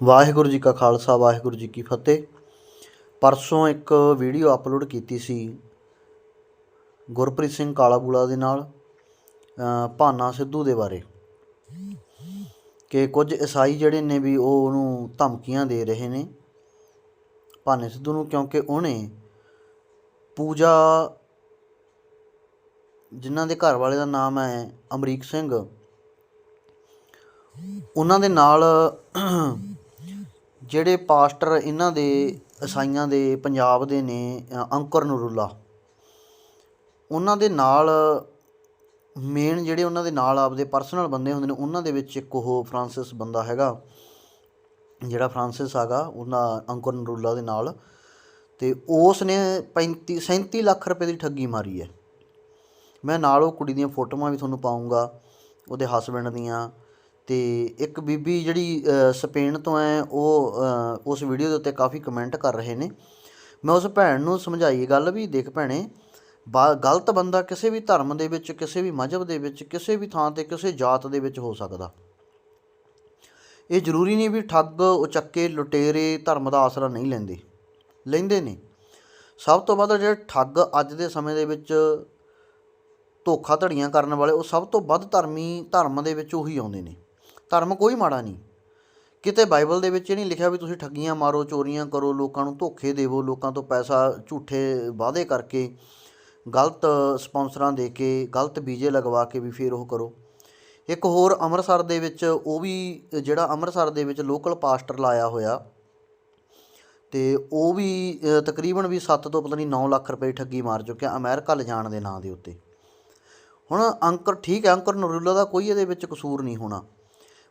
ਵਾਹਿਗੁਰੂ ਜੀ ਕਾ ਖਾਲਸਾ, ਵਾਹਿਗੁਰੂ ਜੀ ਕੀ ਫਤਿਹ। ਪਰਸੋਂ ਇੱਕ ਵੀਡੀਓ ਅਪਲੋਡ ਕੀਤੀ ਸੀ ਗੁਰਪ੍ਰੀਤ ਸਿੰਘ ਕਾਲਾਬੂਲਾ ਦੇ ਨਾਲ ਭਾਨਾ ਸਿੱਧੂ ਦੇ ਬਾਰੇ। ਕਿ ਕੁਝ ਈਸਾਈ ਜਿਹੜੇ ਨੇ ਵੀ ਉਹ ਉਹਨੂੰ ਧਮਕੀਆਂ ਦੇ ਰਹੇ ਨੇ ਭਾਨੇ ਸਿੱਧੂ ਨੂੰ, ਕਿਉਂਕਿ ਉਹਨੇ ਪੂਜਾ, ਜਿਨ੍ਹਾਂ ਦੇ ਘਰ ਵਾਲੇ ਦਾ ਨਾਮ ਹੈ ਅਮਰੀਕ ਸਿੰਘ, ਉਹਨਾਂ ਦੇ ਨਾਲ ਜਿਹੜੇ ਪਾਸਟਰ ਇਹਨਾਂ ਦੇ ਈਸਾਈਆਂ ਦੇ ਪੰਜਾਬ ਦੇ ਨੇ ਅ, ਅੰਕੁਰ ਨਰੂਲਾ ਉਹਨਾਂ ਦੇ ਨਾਲ ਮੇਨ ਜਿਹੜੇ ਉਹਨਾਂ ਦੇ ਨਾਲ ਆਪਦੇ ਪਰਸਨਲ ਬੰਦੇ ਹੁੰਦੇ ਨੇ ਉਹਨਾਂ ਦੇ ਵਿੱਚ ਇੱਕ ਉਹ ਫਰਾਂਸਿਸ ਬੰਦਾ ਹੈਗਾ ਜਿਹੜਾ ਫਰਾਂਸਿਸ ਹੈਗਾ ਉਹਨਾਂ ਅੰਕੁਰ ਨਰੂਲਾ ਦੇ ਨਾਲ ਤੇ ਉਸ ਨੇ 35 37 ਲੱਖ ਰੁਪਏ ਦੀ ਠੱਗੀ ਮਾਰੀ ਹੈ। ਮੈਂ ਨਾਲ ਉਹ ਕੁੜੀ ਦੀਆਂ ਫੋਟੋਆਂ ਵੀ ਤੁਹਾਨੂੰ ਪਾਉਂਗਾ ਉਹਦੇ ਹਸਬੈਂਡ ਦੀਆਂ ਅਤੇ ਇੱਕ ਬੀਬੀ ਜਿਹੜੀ ਸਪੇਨ ਤੋਂ ਹੈ, ਉਹ ਉਸ ਵੀਡੀਓ ਦੇ ਉੱਤੇ ਕਾਫੀ ਕਮੈਂਟ ਕਰ ਰਹੇ ਨੇ। ਮੈਂ ਉਸ ਭੈਣ ਨੂੰ ਸਮਝਾਈ ਗੱਲ ਵੀ, ਦੇਖ ਭੈਣੇ, ਬਾ, ਗਲਤ ਬੰਦਾ ਕਿਸੇ ਵੀ ਧਰਮ ਦੇ ਵਿੱਚ, ਕਿਸੇ ਵੀ ਮਜ਼ਹਬ ਦੇ ਵਿੱਚ, ਕਿਸੇ ਵੀ ਥਾਂ ਤੇ, ਕਿਸੇ ਜਾਤ ਦੇ ਵਿੱਚ ਹੋ ਸਕਦਾ। ਇਹ ਜ਼ਰੂਰੀ ਨਹੀਂ ਵੀ ਠੱਗ, ਉਚੱਕੇ, ਲੁਟੇਰੇ ਧਰਮ ਦਾ ਆਸਰਾ ਨਹੀਂ ਲੈਂਦੇ। ਲੈਂਦੇ ਨੇ। ਸਭ ਤੋਂ ਵੱਧ ਜਿਹੜੇ ਠੱਗ ਅੱਜ ਦੇ ਸਮੇਂ ਦੇ ਵਿੱਚ ਧੋਖਾ ਧੜੀਆਂ ਕਰਨ ਵਾਲੇ, ਉਹ ਸਭ ਤੋਂ ਵੱਧ ਧਰਮੀ ਧਰਮ ਦੇ ਵਿੱਚ ਉਹੀ ਆਉਂਦੇ ਨੇ। ਧਰਮ ਕੋਈ ਮਾੜਾ ਨਹੀਂ। ਕਿਤੇ ਬਾਈਬਲ ਦੇ ਵਿੱਚ ਇਹ ਨਹੀਂ ਲਿਖਿਆ ਵੀ ਤੁਸੀਂ ਠੱਗੀਆਂ ਮਾਰੋ, ਚੋਰੀਆਂ ਕਰੋ, ਲੋਕਾਂ ਨੂੰ ਧੋਖੇ ਦੇਵੋ, ਲੋਕਾਂ ਤੋਂ ਪੈਸਾ ਝੂਠੇ ਵਾਅਦੇ ਕਰਕੇ, ਗਲਤ ਸਪਾਂਸਰਾਂ ਦੇ ਕੇ, ਗਲਤ ਵੀਜ਼ੇ ਲਗਵਾ ਕੇ ਵੀ ਫਿਰ ਉਹ ਕਰੋ। ਇੱਕ ਹੋਰ ਅੰਮ੍ਰਿਤਸਰ ਦੇ ਵਿੱਚ ਉਹ ਵੀ, ਜਿਹੜਾ ਅੰਮ੍ਰਿਤਸਰ ਦੇ ਵਿੱਚ ਲੋਕਲ ਪਾਸਟਰ ਲਾਇਆ ਹੋਇਆ, ਤੇ ਉਹ ਵੀ ਤਕਰੀਬਨ ਵੀ 7 ਤੋਂ ਪਤਾ ਨਹੀਂ 9 ਲੱਖ ਰੁਪਏ ਠੱਗੀ ਮਾਰ ਚੁੱਕਿਆ ਅਮਰੀਕਾ ਲਿਜਾਣ ਦੇ ਨਾਂ ਦੇ ਉੱਤੇ। ਹੁਣ ਅੰਕਰ, ਠੀਕ ਹੈ, ਅੰਕਰ ਨਰੂਲਾ ਦਾ ਕੋਈ ਇਹਦੇ ਵਿੱਚ ਕਸੂਰ ਨਹੀਂ ਹੋਣਾ।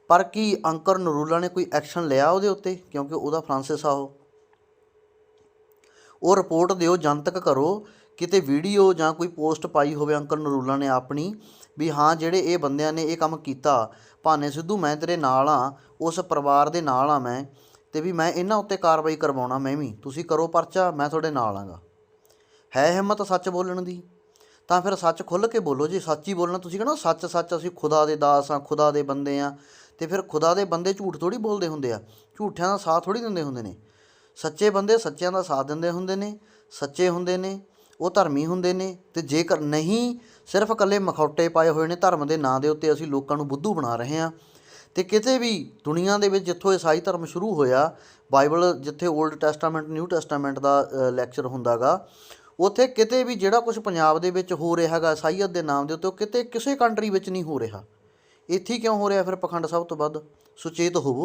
ਪਰ ਕੀ ਅੰਕਰ ਨਰੂਲਾ ਨੇ ਕੋਈ ਐਕਸ਼ਨ ਲਿਆ ਉਹਦੇ ਉੱਤੇ? ਕਿਉਂਕਿ ਉਹਦਾ ਫਰਾਂਸਿਸ ਆ ਉਹ। ਉਹ ਰਿਪੋਰਟ ਦਿਓ, ਜਨਤਕ ਕਰੋ। ਕਿਤੇ ਵੀਡੀਓ ਜਾਂ ਕੋਈ ਪੋਸਟ ਪਾਈ ਹੋਵੇ ਅੰਕਲ ਨਰੂਲਾ ਨੇ ਆਪਣੀ, ਵੀ ਹਾਂ, ਜਿਹੜੇ ਇਹ ਬੰਦਿਆਂ ਨੇ ਇਹ ਕੰਮ ਕੀਤਾ, ਭਾਨੇ ਸਿੱਧੂ, ਮੈਂ ਤੇਰੇ ਨਾਲ ਆ ਉਸ ਪਰਿਵਾਰ ਦੇ ਨਾਲ ਆ ਮੈਂ, ਤੇ ਵੀ ਮੈਂ ਇਹਨਾਂ ਉੱਤੇ ਕਾਰਵਾਈ ਕਰਵਾਉਣਾ ਮੈਂ ਵੀ। ਤੁਸੀਂ ਕਰੋ ਪਰਚਾ, ਮੈਂ ਤੁਹਾਡੇ ਨਾਲ ਆਂਗਾ ਹੈ ਹਿੰਮਤ ਸੱਚ ਬੋਲਣ ਦੀ? ਤਾਂ ਫਿਰ ਸੱਚ ਖੁੱਲ੍ਹ ਕੇ ਬੋਲੋ। ਜੇ ਸੱਚ ਹੀ ਬੋਲਣਾ, ਤੁਸੀਂ ਕਹਿੰਦੇ ਸੱਚ ਸੱਚ, ਅਸੀਂ ਖੁਦਾ ਦੇ ਦਾਸ ਆ ਖੁਦਾ ਦੇ ਬੰਦੇ ਆ ਤੇ ਫਿਰ ਖੁਦਾ ਦੇ ਬੰਦੇ ਝੂਠ ਥੋੜੀ ਬੋਲਦੇ ਹੁੰਦੇ ਆ। ਝੂਠਿਆਂ ਦਾ ਸਾਥ ਥੋੜੀ ਦਿੰਦੇ ਹੁੰਦੇ ਨੇ। ਸੱਚੇ ਬੰਦੇ ਸੱਚਿਆਂ ਦਾ ਸਾਥ ਦਿੰਦੇ ਹੁੰਦੇ ਨੇ, ਸੱਚੇ ਹੁੰਦੇ ਨੇ, ਉਹ ਧਰਮੀ ਹੁੰਦੇ ਨੇ ਤੇ ਜੇਕਰ ਨਹੀਂ, ਸਿਰਫ ਇਕੱਲੇ ਮਖੌਟੇ ਪਾਏ ਹੋਏ ਨੇ ਧਰਮ ਦੇ ਨਾਂ ਦੇ ਉੱਤੇ ਅਸੀਂ ਲੋਕਾਂ ਨੂੰ ਬੁੱਧੂ ਬਣਾ ਰਹੇ ਹਾਂ। ਤੇ ਕਿਤੇ ਵੀ ਦੁਨੀਆ ਦੇ ਵਿੱਚ ਜਿੱਥੋਂ ਈਸਾਈ ਧਰਮ ਸ਼ੁਰੂ ਹੋਇਆ, ਬਾਈਬਲ ਜਿੱਥੇ 올ਡ ਟੈਸਟਾਮੈਂਟ ਨਿਊ ਟੈਸਟਾਮੈਂਟ ਦਾ ਲੈਕਚਰ ਹੁੰਦਾਗਾ, ਉੱਥੇ ਕਿਤੇ ਵੀ ਜਿਹੜਾ ਕੁਝ ਪੰਜਾਬ ਦੇ ਵਿੱਚ ਹੋ ਰਿਹਾ ਹੈਗਾ, ਈਸਾਈਅਤ ਦੇ ਨਾਮ ਦੇ ਉੱਤੇ, ਉਹ ਕਿਤੇ ਕਿਸੇ ਕੰਟਰੀ ਵਿੱਚ ਨਹੀਂ ਹੋ ਰਿਹਾ। ਇੱਥੇ ਕਿਉਂ ਹੋ ਰਿਹਾ ਫਿਰ ਪਖੰਡ ਸਭ ਤੋਂ ਵੱਧ ਸੁਚੇਤ ਹੋਵੋ।